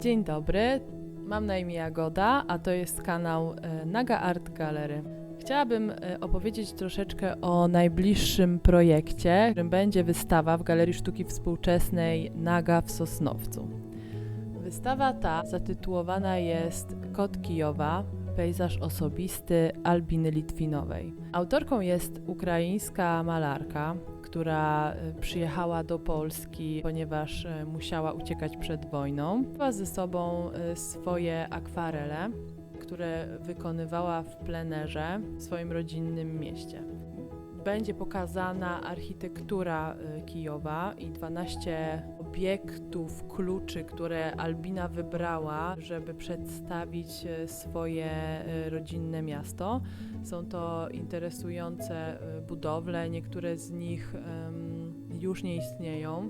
Dzień dobry, mam na imię Jagoda, a to jest kanał e, Naga Art Gallery. Chciałabym e, opowiedzieć troszeczkę o najbliższym projekcie, którym będzie wystawa w Galerii Sztuki Współczesnej Naga w Sosnowcu. Wystawa ta zatytułowana jest Kot Kijowa, pejzaż osobisty Albiny Litwinowej. Autorką jest ukraińska malarka, która e, przyjechała do Polski, ponieważ e, musiała uciekać przed wojną. Miała ze sobą e, swoje akwarele, które wykonywała w plenerze w swoim rodzinnym mieście. Będzie pokazana architektura y, Kijowa i 12 obiektów, kluczy, które Albina wybrała, żeby przedstawić y, swoje y, rodzinne miasto. Są to interesujące budowle, niektóre z nich już nie istnieją.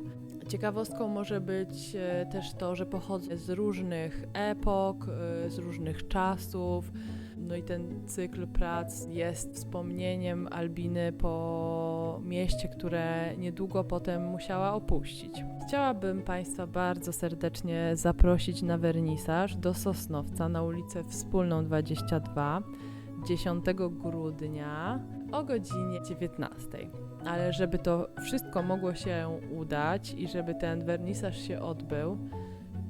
Ciekawostką może być też to, że pochodzą z różnych epok, z różnych czasów. No i ten cykl prac jest wspomnieniem Albiny po mieście, które niedługo potem musiała opuścić. Chciałabym Państwa bardzo serdecznie zaprosić na wernisaż do Sosnowca na ulicę Wspólną 22 10 grudnia o godzinie 19. Ale żeby to wszystko mogło się udać i żeby ten wernisaż się odbył,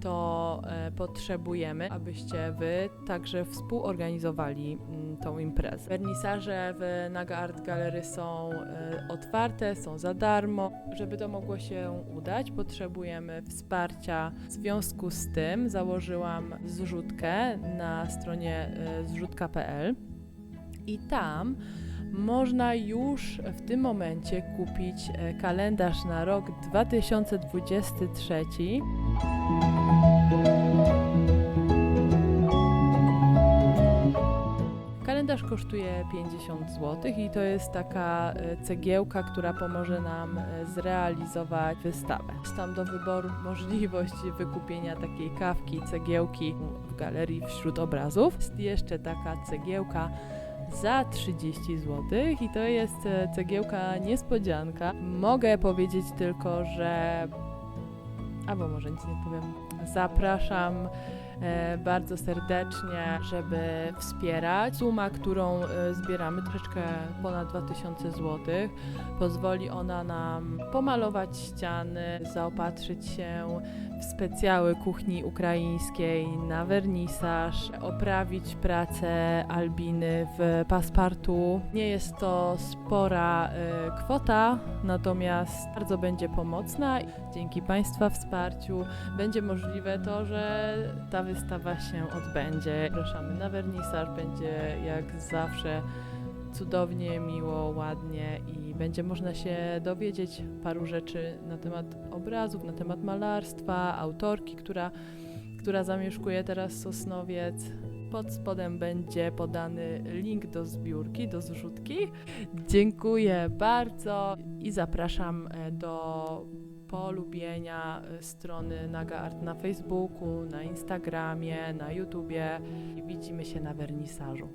to e, potrzebujemy, abyście Wy także współorganizowali mm, tą imprezę. Wernisaże w Naga Art Gallery są e, otwarte, są za darmo. Żeby to mogło się udać, potrzebujemy wsparcia. W związku z tym założyłam zrzutkę na stronie e, zrzutka.pl i tam można już w tym momencie kupić kalendarz na rok 2023. Kalendarz kosztuje 50 zł i to jest taka e, cegiełka, która pomoże nam e, zrealizować wystawę. Jest tam do wyboru możliwość wykupienia takiej kawki, cegiełki w galerii wśród obrazów. Jest jeszcze taka cegiełka za 30 zł i to jest e, cegiełka niespodzianka. Mogę powiedzieć tylko, że albo może nic nie powiem. Zapraszam bardzo serdecznie, żeby wspierać. Suma, którą e, zbieramy, troszeczkę ponad 2000 zł, pozwoli ona nam pomalować ściany, zaopatrzyć się w specjały kuchni ukraińskiej, na wernisaż, oprawić pracę Albiny w paspartu. Nie jest to spora y, kwota, natomiast bardzo będzie pomocna. Dzięki Państwa wsparciu będzie możliwe to, że ta wystawa się odbędzie. Zapraszamy na wernisaż, będzie jak zawsze cudownie, miło, ładnie i będzie można się dowiedzieć paru rzeczy na temat obrazów, na temat malarstwa, autorki, która, która zamieszkuje teraz Sosnowiec. Pod spodem będzie podany link do zbiórki, do zrzutki. Dziękuję bardzo i zapraszam e, do polubienia e, strony Naga Art na Facebooku, na Instagramie, na YouTubie. Widzimy się na wernisażu.